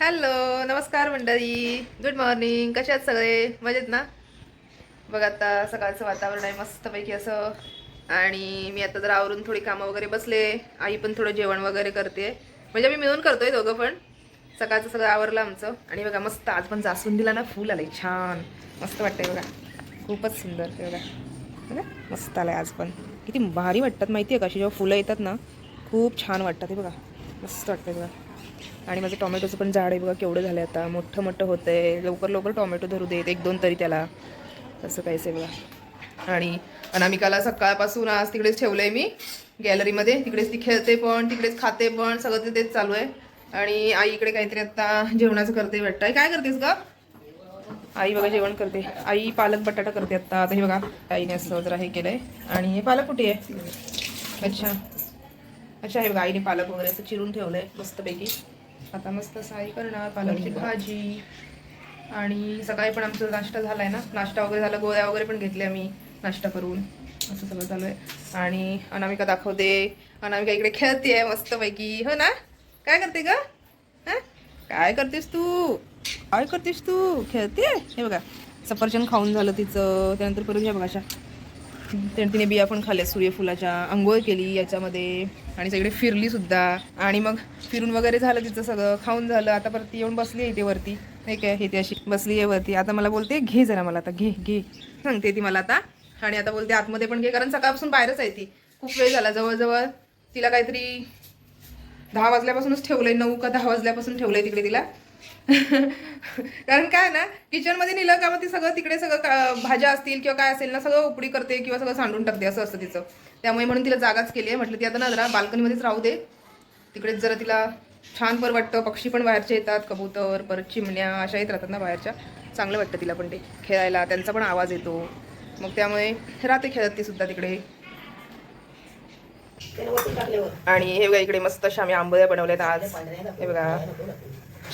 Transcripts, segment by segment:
Hello नमस्कार मंडळी. Good morning कसे आहेत सगळे? मजेत ना? बघा आता सकाळचं वातावरण आहे मस्तपैकी असं. आणि मी आता जर आवरून थोडी कामं वगैरे बसले. आई पण थोडं जेवण वगैरे करते. म्हणजे मी मिळून करतोय दोघं पण. सकाळचं सगळं आवरलं आमचं. आणि बघा मस्त आज पण जास्वंदीला ना फुल आलंय. छान. मस्त वाटतंय बघा. खूपच सुंदर ते बघा. बघा मस्त आलंय आज पण. किती भारी वाटतात माहिती आहे का? अशी जेव्हा फुलं येतात ना खूप छान वाटतात हे बघा. मस्त वाटतंय बघा. आणि माझं टोमॅटोचं पण झाड आहे बघा केवढं झालं आता. मोठं मोठं होतं आहे लवकर लवकर टोमॅटो धरू देत एक दोन तरी त्याला. असं काहीच आहे बघा. आणि अनामिकाला सकाळपासून आज तिकडेच ठेवलं आहे मी. गॅलरीमध्ये. तिकडेच ती खेळते पण तिकडेच खाते पण सगळं ते तेच चालू आहे. आणि आई इकडे काहीतरी आता जेवणाचं करते वाटतं आई काय करतेस का आई बघा जेवण करते. आई पालक बटाटा करते आता. आता हे बघा आईने असं जरा हे केलंय. आणि हे पालक कुठे आहे? अच्छा. अच्छा हे बघा आईने पालक वगैरे असं चिरून ठेवलंय मस्तपैकी. आता मस्त असं आई करणार पालकची भाजी आणि सकाळी पण आमचा नाश्ता झालाय ना? नाश्ता वगैरे झाला गोळ्या वगैरे पण घेतल्या मी नाश्ता करून. असं सगळं चालू आहे. आणि अनामिका दाखवते. अनामिका इकडे खेळते मस्तपैकी. हो ना? काय करते ग? हा? काय करतेस तू? काय करतेस तू? खेळते? हे बघा. सफरचंद खाऊन झालं तिचं. त्यानंतर परत हे बघा अशा. तिने बिया पण खाल्ल्या सूर्यफुलाच्या. आंघोळ केली याच्यामध्ये. आणि सगळे फिरली सुद्धा. आणि मग फिरून वगैरे झालं तिचं सगळं. खाऊन झालं. आता परत ती येऊन बसली आहे ते वरती. नाही काय? हे ती अशी बसली आहे वरती. आता मला बोलते घे जरा मला आता. घे घे. सांगते ती मला आता. आणि आता बोलते आतमध्ये पण घे. कारण सकाळपासून बाहेरच आहे ती. खूप वेळ झाला. जवळजवळ तिला काहीतरी दहा वाजल्यापासूनच ठेवलंय. नऊ का दहा वाजल्यापासून ठेवलंय तिकडे तिला. कारण काय ना किचनमध्ये नेलं का मग ती सगळं तिकडे सगळं का- भाज्या असतील किंवा काय असेल ना सगळं उपडी करते किंवा सगळं सांडून टाकते. असं असतं तिचं. त्यामुळे म्हणून तिला जागाच केली आहे. म्हटलं ती आता ना जरा बाल्कनीमध्येच राहू दे. तिकडेच जरा तिला छान पर वाटतं. पक्षी पण बाहेरचे येतात. कबूतर परत चिमण्या अशा येत राहतात ना बाहेरच्या. चांगलं वाटतं तिला पण ते खेळायला. त्यांचा पण आवाज येतो. मग त्यामुळे राहते खेळत ती सुद्धा तिकडे. आणि हे बघा इकडे मस्त अशा आम्ही आंबोळ्या बनवल्यात आज. हे बघा.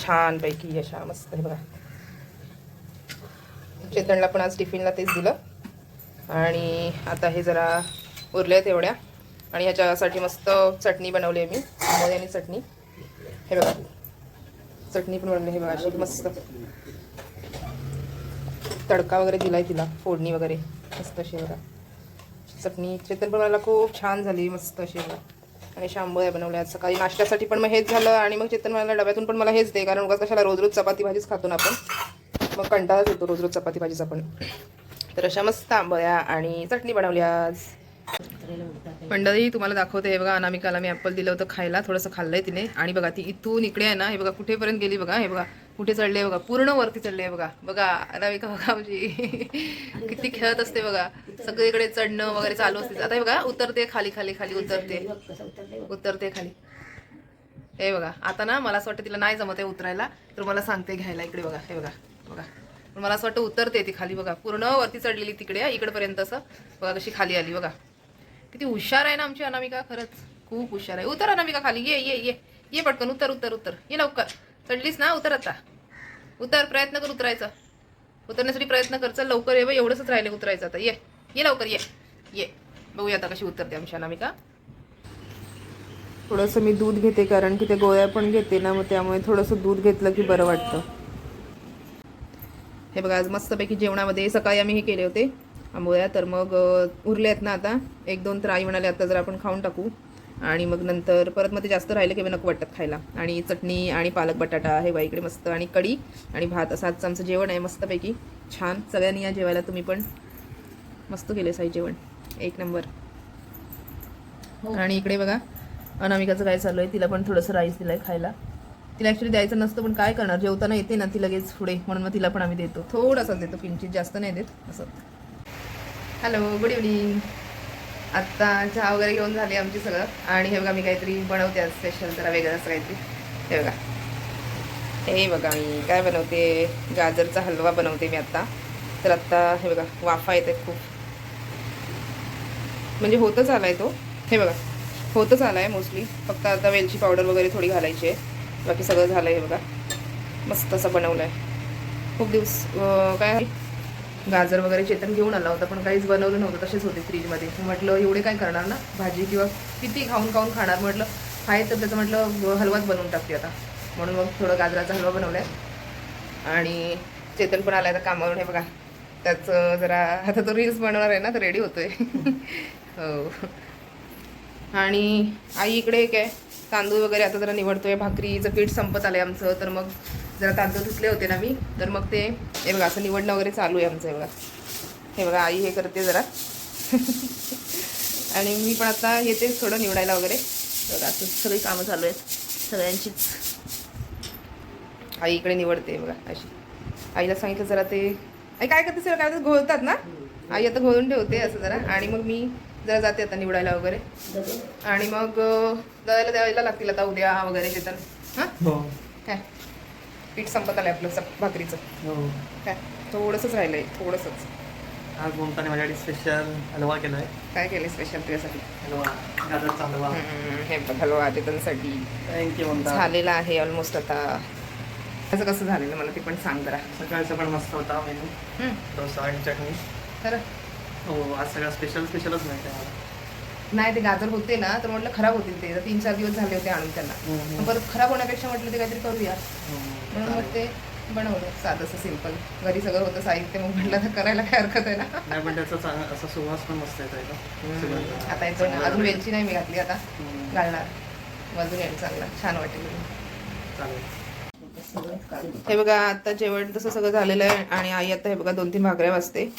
छान पैकी अशा मस्त हे बघा. चेतनला पण आज टिफिनला तेच दिलं. आणि आता हे जरा उरल्या आहेत एवढ्या आणि ह्याच्यासाठी मस्त चटणी बनवली आहे मी. आंबोळी आणि चटणी. हे बघा. चटणी पण बनवली हे बघा अशी मस्त. तडका वगैरे दिला आहे तिला फोडणी वगैरे. मस्त अशी बघा. चटणी चेतन पण मला खूप छान झाली मस्त अशी बघा. आणि शांबळ्या बनवल्या सकाळी नाश्त्यासाठी पण मग हेच झालं आणि मग चेतन मला डब्यातून पण मला हेच दे कारण उगाच कशाला रोज रोज चपाती भाजीच खातो ना आपण. मग कंटाळाच येतो रोज रोज चपाती भाजीच पण तर अशा मस्त आंबळ्या आणि चटणी बनवली आज. मंडळी तुम्हाला दाखवते हे बघा अनामिकाला मी ॲपल दिलं होतं खायला थोडंसं खाल्लंय तिने. आणि बघा ती इथून इकडे आहे ना हे बघा कुठेपर्यंत गेली बघा हे बघा कुठे चढले बघा पूर्ण वरती चढले बघा. बघा अनामिका बघा म्हणजे किती खेळत असते बघा. सगळीकडे चढणं वगैरे चालू असते. आता हे बघा उतरते खाली खाली खाली उतरते उतरते. खाली. हे बघा आता ना मला असं वाटतं तिला नाही जमत आहे उतरायला तर मला सांगते घ्यायला. इकडे बघा हे बघा बघा. पण मला असं वाटतं उतरते ती खाली बघा. पूर्ण वरती चढलेली तिकडे इकडपर्यंत असं. बघा कशी खाली आली बघा. किती हुशार आहे ना आमची अनामिका खरंच. खूप हुशार आहे. उतर अनामिका खाली. ये ये ये. ये पटकन. उतर उतर उतर. ये लवकर. चढलीस ना? उतर आता. उतर. प्रयत्न कर उतरायचा. उतरण्यासाठी प्रयत्न कर. चल लवकर ये एवढंच राहिले उतरायचं आता. ये. ये लवकर. ये. ये. बघूया आता कशी उतरते आमची अनामिका. थोडंसं मी दूध घेते कारण की ते गोळ्या पण घेते ना मग त्यामुळे थोडंसं दूध घेतलं की बरं वाटतं. हे बघा आज मस्तपैकी जेवणामध्ये सकाळी आम्ही हे केले होते. आंबोळ्या. तर मग उरले आहेत ना आता. एक दोन तर आई म्हणाले आता जर आपण खाऊन टाकू. आणि मग नंतर परत मग ते जास्त राहिले की मग नको वाटतात खायला. आणि चटणी आणि पालक बटाटा हे बघा इकडे मस्त. आणि कढी आणि भात. असं आजचं आमचं जेवण आहे मस्तपैकी. छान. सगळ्यांनी या जेवायला तुम्ही पण मस्त केले साई जेवण. एक नंबर. आणि इकडे बघा अनामिकाचं काय चालू आहे तिला पण थोडंसं राईस दिलंय खायला. तिला ॲक्च्युली द्यायचं नसतं पण काय करणार? जेवताना येते ना ती लगेच पुढे. म्हणून मग तिला पण आम्ही देतो. थोडासा देतो किंचित. जास्त नाही देत असं. हॅलो गुड इव्हनिंग आत्ता चहा वगैरे घेऊन झाली आमची सगळं. आणि हे बघा मी काहीतरी बनवते आज स्पेशल जरा वेगळं असं काहीतरी. हे बघा. हे बघा मी काय बनवते? गाजरचा हलवा बनवते मी आत्ता. तर आत्ता हे बघा वाफा येते खूप. म्हणजे होतच आला आहे तो. हे बघा. होतच आहे मोस्टली फक्त आता वेलची पावडर वगैरे थोडी घालायची आहे. बाकी सगळं झालं आहे हे बघा. मस्त असं बनवलं आहे खूप दिवस काय गाजर वगैरे चेतन घेऊन आला होता पण काहीच बनवलं नव्हतं तसेच होते फ्रीजमध्ये. म्हटलं एवढे काय करणार ना? भाजी किंवा किती खाऊन खाऊन खाणार? म्हटलं आहे तर त्याचं म्हटलं हलवाच बनवून टाकते आता. म्हणून मग थोडं गाजराचा हलवा बनवलाय. आणि चेतन पण आलाय तर कामावरून. हे बघा त्याचं जरा आता तो रील्स बनवणार आहे ना तर रेडी होतोय. हो. आणि आई इकडे एक आहे तांदूळ वगैरे आता जरा निवडतोय भाकरीचं पीठ संपत आलंय आमचं तर मग जरा तांदूळ धुतले होते ना मी तर मग ते हे बघा असं निवडणं वगैरे चालू आहे आमचं हे बघा. हे बघा आई हे करते जरा. आणि मी पण आता येते थोडं निवडायला वगैरे. बघा असं सगळी कामं चालू आहेत सगळ्यांचीच आई इकडे निवडते बघा अशी. आईला सांगितलं जरा ते आई काय करते सर काय घोळतात ना? आई आता घोळून ठेवते असं जरा. आणि मग मी जरा जाते आता निवडायला वगैरे. आणि मग दळायला द्यायला लागतील आता उद्या वगैरे हां? हो. काय? पीठ संपत आलं आपलं भाकरीचं. हो. काय? थोडंसंच राहिलं आहे थोडंसंच. आज ममताने माझ्यासाठी स्पेशल हलवा केला आहे काय केलं स्पेशल तुझ्यासाठी? हलवा गाजरचा हलवा. हम्म, हे बघ हलवा चेतनसाठी थँक्यू ममता. झालेला आहे ऑलमोस्ट आता. त्याचं कसं झालेलं मला ते पण सांग जरा. सकाळचा पण मस्त होता मेनू. हम्म, डोसा आणि चटणी. खरं? हो आज सगळं स्पेशल स्पेशलच मिळते मला. नाही ते गाजर होते ना तर म्हटलं खराब होतील ते. तर तीन चार दिवस झाले होते आणून त्यांना. हम्म. पण परत खराब होण्यापेक्षा म्हटलं ते काहीतरी करूया. हो, म्हणून. मग ते बनवलं. साधंसं सिंपल घरी सगळं होतं साहित्य मग म्हटलं तर करायला काय हरकत आहे ना? नाही पण त्याचा असा सुवास पण मस्त येतो. सुगंध. आता येतो ना अजून वेलची नाही मी घातली आता. घालणार. अजून येईल चांगला. छान वाटेल. चालेल. हे बघा आता जेवण तसं सगळं झालेलं आहे. आणि आई आता हे बघा दोन तीन भाकऱ्या वाजते.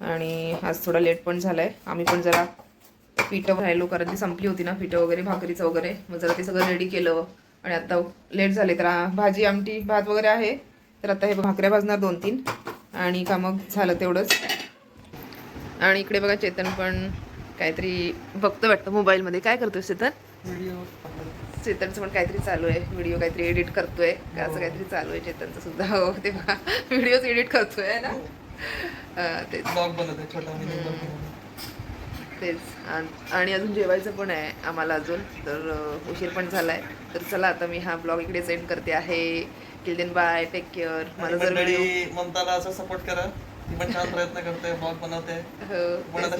आणि आज थोडा लेट पण झालाय. आम्ही पण जरा पिठं राहिलो कारण ती संपली होती ना पिठं वगैरे भाकरीचं वगैरे. मग जरा ते सगळं रेडी केलं. आणि आता लेट झाले तर भाजी आमटी भात वगैरे आहे. तर आता हे भाकऱ्या भाजणार दोन तीन. आणि का मग झालं तेवढंच. आणि इकडे बघा चेतन पण काहीतरी बघतो वाटतं मोबाईलमध्ये. काय करतोय चेतन? व्हिडिओ चेतनचं पण काहीतरी चालू आहे. व्हिडिओ काहीतरी एडिट करतोय. का असं काहीतरी चालू आहे चेतनचं सुद्धा. हो ते व्हिडिओज एडिट करतोय है ना? हा, तेच. ब्लॉग छोटा तेच. आण- अजून जेवायचं पण आहे आम्हाला अजून. तर उशीर पण झालाय. तर चला आता मी हा ब्लॉग इकडे सेंड करते आहे. Till then bye take care मला जर ममताला असं सपोर्ट करा. ती पण छान प्रयत्न करते ब्लॉग बनवते. हो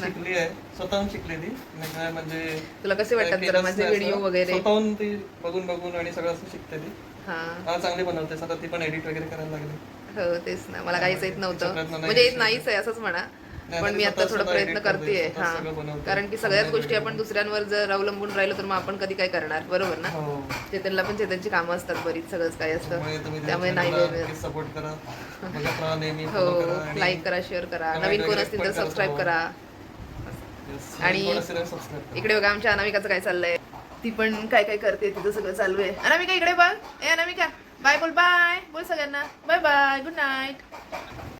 शिकली आहे. स्वतःहून शिकली ती. म्हणजे तुला कसे वाटतात जरा माझे व्हिडिओ. वगैरे? स्वतःहून ती बघून बघून आणि सगळं असं शिकते ती. हा. चांगली बनवते. आता ती पण एडिट वगैरे करायला लागली. हो तेच ना. मला काहीच येत नव्हतं. म्हणजे येत केला. नाहीच आहे असंच म्हणा. पण मी आता थोडा प्रयत्न करते, हा. कारण की सगळ्याच गोष्टी आपण. दुसऱ्यांवर जर अवलंबून राहिलो तर मग आपण कधी काय करणार बरोबर ना? हो. चेतनला पण चेतनची कामं असतात बरीच सगळंच त्यामुळे असतं. त्यामुळे नाही वेळ मिळत हो लाईक करा शेअर करा नवीन कोण असतील तर सबस्क्राईब. करा. आणि-. इकडे बघा आमच्या अनामिकाचं काय चाललंय. ती पण काय काय करते तिचं सगळं चालू आहे. अनामिका इकडे बघ. ए अनामिका. बाय बोल बाय बोल सगळ्यांना. Bye bye good night